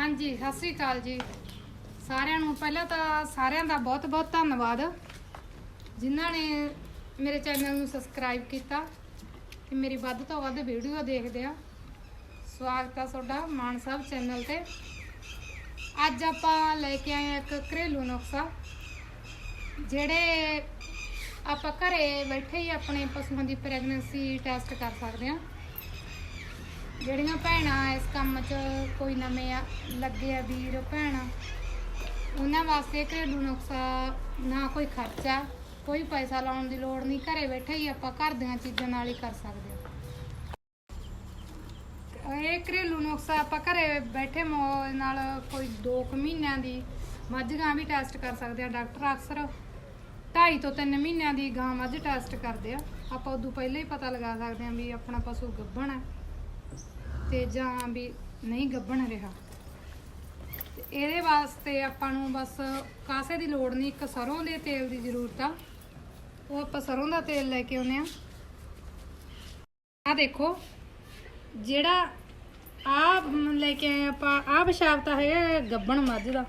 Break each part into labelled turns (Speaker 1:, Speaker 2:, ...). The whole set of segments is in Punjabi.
Speaker 1: ਹਾਂਜੀ, ਸਤਿ ਸ੍ਰੀ ਅਕਾਲ ਜੀ। ਸਾਰਿਆਂ ਨੂੰ ਪਹਿਲਾਂ ਤਾਂ ਸਾਰਿਆਂ ਦਾ ਬਹੁਤ-ਬਹੁਤ ਧੰਨਵਾਦ। ਜਿਨ੍ਹਾਂ ਨੇ ਮੇਰੇ ਚੈਨਲ ਨੂੰ ਸਬਸਕ੍ਰਾਈਬ ਕੀਤਾ ਤੇ ਮੇਰੀ ਵੱਧ ਤੋਂ ਵੱਧ ਵੀਡੀਓ ਦੇਖਦੇ ਆ। ਸਵਾਗਤ ਆ ਤੁਹਾਡਾ ਮਾਨ ਸਾਹਿਬ ਚੈਨਲ ਤੇ। ਅੱਜ ਆਪਾਂ ਲੈ ਕੇ ਆਏ ਹਾਂ ਇੱਕ ਘਰੇਲੂ ਨੁਸਖਾ, ਜਿਹੜੇ ਆਪਾਂ ਘਰੇ ਬੈਠੇ ਹੀ ਆਪਣੇ ਪਸ਼ੂਆਂ ਦੀ ਪ੍ਰੈਗਨੈਂਸੀ ਟੈਸਟ ਕਰ ਸਕਦੇ ਹਾਂ ਜਿਹੜੀਆਂ ਭੈਣਾਂ ਇਸ ਕੰਮ 'ਚ ਕੋਈ ਨਵੇਂ ਆ, ਲੱਗੇ ਆ ਵੀਰ, ਭੈਣਾਂ, ਉਹਨਾਂ ਵਾਸਤੇ ਘਰੇਲੂ ਨੁਕਸਾ ਨਾ ਕੋਈ ਖਰਚਾ, ਕੋਈ ਪੈਸਾ ਲਾਉਣ ਦੀ ਲੋੜ ਨਹੀਂ, ਘਰੇ ਬੈਠੇ ਹੀ ਆਪਾਂ ਘਰ ਦੀਆਂ ਚੀਜ਼ਾਂ ਨਾਲ ਹੀ ਕਰ ਸਕਦੇ ਹਾਂ। ਇਹ ਘਰੇਲੂ ਨੁਕਸਾ ਆਪਾਂ ਘਰੇ ਬੈਠੇ ਮੌਜ ਨਾਲ ਕੋਈ 2 ਮਹੀਨਿਆਂ ਦੀ ਮੱਝ ਗਾਂ ਵੀ ਟੈਸਟ ਕਰ ਸਕਦੇ ਆ, ਡਾਕਟਰ ਅਕਸਰ 2.5 ਤੋਂ 3 ਮਹੀਨਿਆਂ ਦੀ ਗਾਂ ਮੱਝ ਟੈਸਟ ਕਰਦੇ ਆ। ਆਪਾਂ ਉਦੋਂ ਪਹਿਲਾਂ ਹੀ ਪਤਾ ਲਗਾ ਸਕਦੇ ਆ ਵੀ ਆਪਣਾ ਪਸ਼ੂ ਗੱਭਣ ਹੈ ਤੇ ਜਾਂ ਵੀ ਨਹੀਂ ਗੱਭਣ ਰਿਹਾ। ਤੇ ਇਹਦੇ ਵਾਸਤੇ ਆਪਾਂ ਨੂੰ ਬਸ ਕਾਸੇ ਦੀ ਲੋੜ ਨਹੀਂ, ਇੱਕ ਸਰੋਂ ਦੇ ਤੇਲ ਦੀ ਜ਼ਰੂਰਤ ਆ। ਉਹ ਆਪਾਂ ਸਰੋਂ ਦਾ ਤੇਲ ਲੈ ਕੇ ਆਉਨੇ ਆ। ਆ ਦੇਖੋ, ਜਿਹੜਾ ਆ ਲੈ ਕੇ ਆਏ ਆਪਾਂ ਆ ਪਿਸ਼ਾਬ ਹੈਗਾ ਗੱਬਣ ਮੱਝ ਦਾ।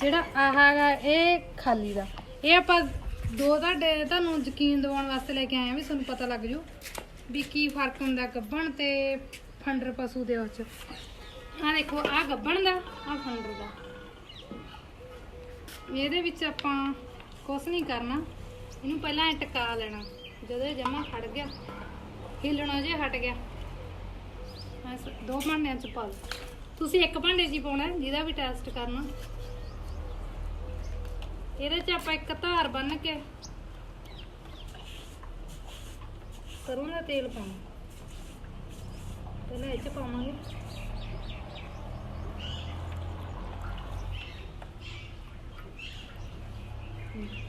Speaker 1: ਜਿਹੜਾ ਆਹ ਹੈਗਾ ਇਹ ਖਾਲੀ ਦਾ। ਇਹ ਆਪਾਂ ਦੋ ਤੁਹਾਡੇ ਤੁਹਾਨੂੰ ਯਕੀਨ ਦਿਵਾਉਣ ਵਾਸਤੇ ਲੈ ਕੇ ਆਏ ਆ ਵੀ ਤੁਹਾਨੂੰ ਪਤਾ ਲੱਗ ਜੂ। ਵੀ ਕੀ ਫ਼ਰਕ ਹੁੰਦਾ ਗੱਬਣ ਤੇ ਫੰਡਰ ਪਸ਼ੂ ਦੇ ਵਿੱਚ। ਆ ਦੇਖੋ ਆ ਗੱਬਣ ਦਾ ਆ ਫੰਡਰ ਦਾ। ਇਹਦੇ ਵਿੱਚ ਆਪਾਂ ਕੁਛ ਨਹੀਂ ਕਰਨਾ। ਇਹਨੂੰ ਪਹਿਲਾਂ ਐਂ ਟਕਾ ਲੈਣਾ। ਜਦੋਂ ਇਹ ਜਮਾ ਖੜ ਗਿਆ, ਹਿੱਲਣਾ ਜੇ ਹਟ ਗਿਆ। ਬਸ ਦੋ ਭਾਂਡਿਆਂ ਚ ਪਾ ਲਓ। ਤੁਸੀਂ ਇੱਕ ਭਾਂਡੇ 'ਚ ਪਾਉਣਾ, ਜਿਹਦਾ ਵੀ ਟੈਸਟ ਕਰਨਾ। ਇਹਦੇ 'ਚ ਆਪਾਂ ਇੱਕ ਧਾਰ ਬੰਨ ਕੇ ਸਰੋਂ ਦਾ ਤੇਲ ਪਾਉਣਾ? ਪਹਿਲਾਂ ਇਹ 'ਚ ਪਾਵਾਂਗੇ।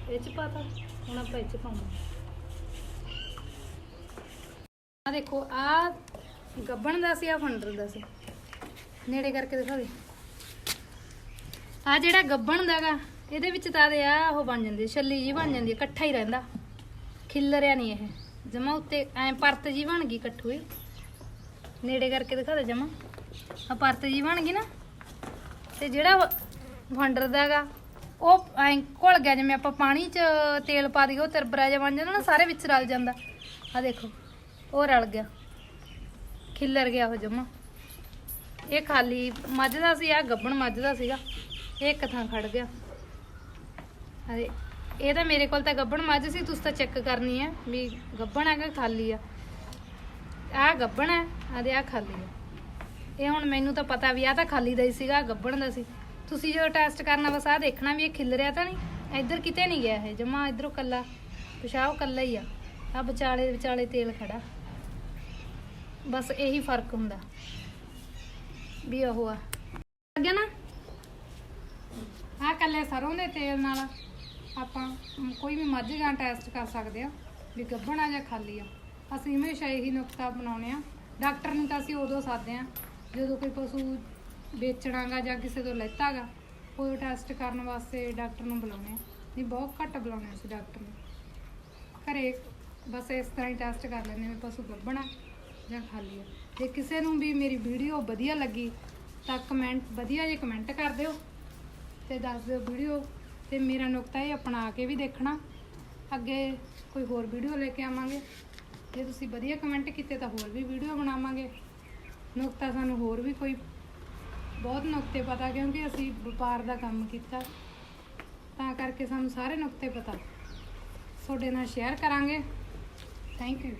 Speaker 1: ਇਹ 'ਚ ਪਾਤਾ ਹੁਣ ਆਪਾਂ ਇਹ 'ਚ ਪਾਵਾਂਗੇ ਆ ਦੇਖੋ ਆ ਗੱਬਣ ਦਾ ਸੀ ਆ ਫੰਡਰ ਦਾ ਸੀ। ਨੇੜੇ ਕਰਕੇ ਦਿਖਾ ਦੇ ਆ ਜਿਹੜਾ ਗੱਬਣ ਦਾਗਾ ਇਹਦੇ ਵਿੱਚ ਤਾਂ ਦੇ ਆ, ਉਹ ਬਣ ਜਾਂਦੀ, ਛੱਲੀ ਜੀ ਬਣ ਜਾਂਦੀ ਹੈ ਇਕੱਠਾ ਹੀ ਰਹਿੰਦਾ। ਖਿੱਲਰਿਆ ਨਹੀਂ ਇਹ। ਜਮਾ ਉੱਤੇ ਐ ਪਰਤ ਜੀ ਬਣ ਗਈ ਇਕੱਠੂ ਹੀ। ਨੇੜੇ ਕਰਕੇ ਦਿਖਾ ਦੇ ਜਮਾ। ਆ ਪਰਤ ਜੀ ਬਣ ਗਈ ਨਾ। ਤੇ ਜਿਹੜਾ ਫੰਡਰ ਦਾਗਾ ਉਹ ਐ ਘੁਲ ਗਿਆ, ਜਿਵੇਂ ਆਪਾਂ ਪਾਣੀ 'ਚ ਤੇਲ ਪਾ ਦਈਏ, ਉਹ ਤਰਬਰਾ ਜਿਹਾ ਬਣ ਜਾਂਦਾ ਨਾ, ਸਾਰੇ ਵਿੱਚ ਰਲ ਜਾਂਦਾ। ਆ ਦੇਖੋ, ਉਹ ਰਲ ਗਿਆ। ਖਿੱਲਰ ਗਿਆ ਉਹ ਜਮਾ। ਇਹ ਖਾਲੀ ਮੱਝ ਦਾ ਸੀ ਆ ਗੱਬਣ ਮੱਝ ਦਾ ਸੀਗਾ। ਇਹ ਇੱਕ ਥਾਂ ਖੜ ਗਿਆ। ਅਰੇ ਇਹ ਤਾਂ ਮੇਰੇ ਕੋਲ ਤਾਂ ਗੱਬਣ ਮੱਝ ਸੀ ਤੁਸੀਂ ਤਾਂ ਚੈੱਕ ਕਰਨੀ ਹੈ ਵੀ ਗੱਬਣ ਹੈ ਕਿ ਖਾਲੀ ਆ। ਆ ਗੱਬਣ ਹੈ ਆਦੇ ਆ ਖਾਲੀ ਆ। ਇਹ ਹੁਣ ਮੈਨੂੰ ਤਾਂ ਪਤਾ ਵੀ ਆ ਤਾਂ ਖਾਲੀ ਦਾ ਹੀ ਸੀਗਾ, ਆਹ ਗੱਬਣ ਦਾ ਸੀ। ਤੁਸੀਂ ਜਦੋਂ ਟੈਸਟ ਕਰਨਾ ਬਸ ਆ ਦੇਖਣਾ ਵੀ ਇਹ ਖਿਲ ਰਿਹਾ ਤਾਂ ਨਹੀਂ? ਇੱਧਰ ਕਿਤੇ ਨਹੀਂ ਗਿਆ ਇਹ, ਜਮਾ ਇਧਰੋਂ ਕੱਲਾ ਪਿਸ਼ਾਬ ਕੱਲਾ ਹੀ ਆ। ਆ ਵਿਚਾਲੇ ਵਿਚਾਲੇ ਤੇਲ ਖੜਾ। ਬਸ ਇਹੀ ਫ਼ਰਕ ਹੁੰਦਾ ਵੀ ਉਹ ਆ। ਲੱਗਿਆ ਨਾ। ਆ ਕੱਲੇ ਸਰੋਂ ਦੇ ਤੇਲ ਨਾਲ। ਆਪਾਂ ਮ, ਕੋਈ ਵੀ ਮੱਝ ਗਾਂ ਟੈਸਟ ਕਰ ਸਕਦੇ ਆ ਵੀ ਗੱਭਣਾ ਜਾਂ ਖਾਲੀ ਆ। ਅਸੀਂ ਹਮੇਸ਼ਾ ਇਹੀ ਨੁਕਤਾ ਬਣਾਉਨੇ ਆ। ਡਾਕਟਰ ਨੂੰ ਤਾਂ ਅਸੀਂ ਉਦੋਂ ਸਾਦੇ ਆ ਜਦੋਂ ਕੋਈ ਪਸ਼ੂ ਵੇਚਣਾਗਾ ਜਾਂ ਕਿਸੇ ਤੋਂ ਲੈਤਾਗਾ ਉਹ ਟੈਸਟ ਕਰਨ ਵਾਸਤੇ ਡਾਕਟਰ ਨੂੰ ਬੁਲਾਉਨੇ ਆ। ਨਹੀਂ ਬਹੁਤ ਘੱਟ ਬੁਲਾਉਨੇ ਅਸੀਂ ਡਾਕਟਰ ਨੂੰ। ਘਰੇ ਬਸ ਇਸ ਤਰ੍ਹਾਂ ਹੀ ਟੈਸਟ ਕਰ ਲੈਂਦੇ ਵੀ ਪਸ਼ੂ ਗੱਭਣਾ ਜਾਂ ਖਾਲੀ ਆ। ਜੇ ਕਿਸੇ ਨੂੰ ਵੀ ਮੇਰੀ ਵੀਡੀਓ ਵਧੀਆ ਲੱਗੀ ਤਾਂ ਕਮੈਂਟ ਵਧੀਆ ਜਿਹੇ ਕਮੈਂਟ ਕਰ ਦਿਓ ਤੇ ਦੱਸ ਦਿਓ ਵੀਡੀਓ ਤੇ ਮੇਰਾ ਨੁਕਤਾ ਇਹ ਅਪਣਾ ਕੇ ਵੀ ਦੇਖਣਾ। ਅੱਗੇ ਕੋਈ ਹੋਰ ਵੀਡੀਓ ਲੈ ਕੇ ਆਵਾਂਗੇ। ਜੇ ਤੁਸੀਂ ਵਧੀਆ ਕਮੈਂਟ ਕੀਤੇ ਤਾਂ ਹੋਰ ਵੀ ਵੀਡੀਓ ਬਣਾਵਾਂਗੇ। ਨੁਕਤਾ ਸਾਨੂੰ ਹੋਰ ਵੀ ਕੋਈ, ਬਹੁਤ ਨੁਕਤੇ ਪਤਾ ਕਿਉਂਕਿ ਅਸੀਂ ਵਪਾਰ ਦਾ ਕੰਮ ਕੀਤਾ। ਤਾਂ ਕਰਕੇ ਸਾਨੂੰ ਸਾਰੇ ਨੁਕਤੇ ਪਤਾ। ਤੁਹਾਡੇ ਨਾਲ ਸ਼ੇਅਰ ਕਰਾਂਗੇ। Thank you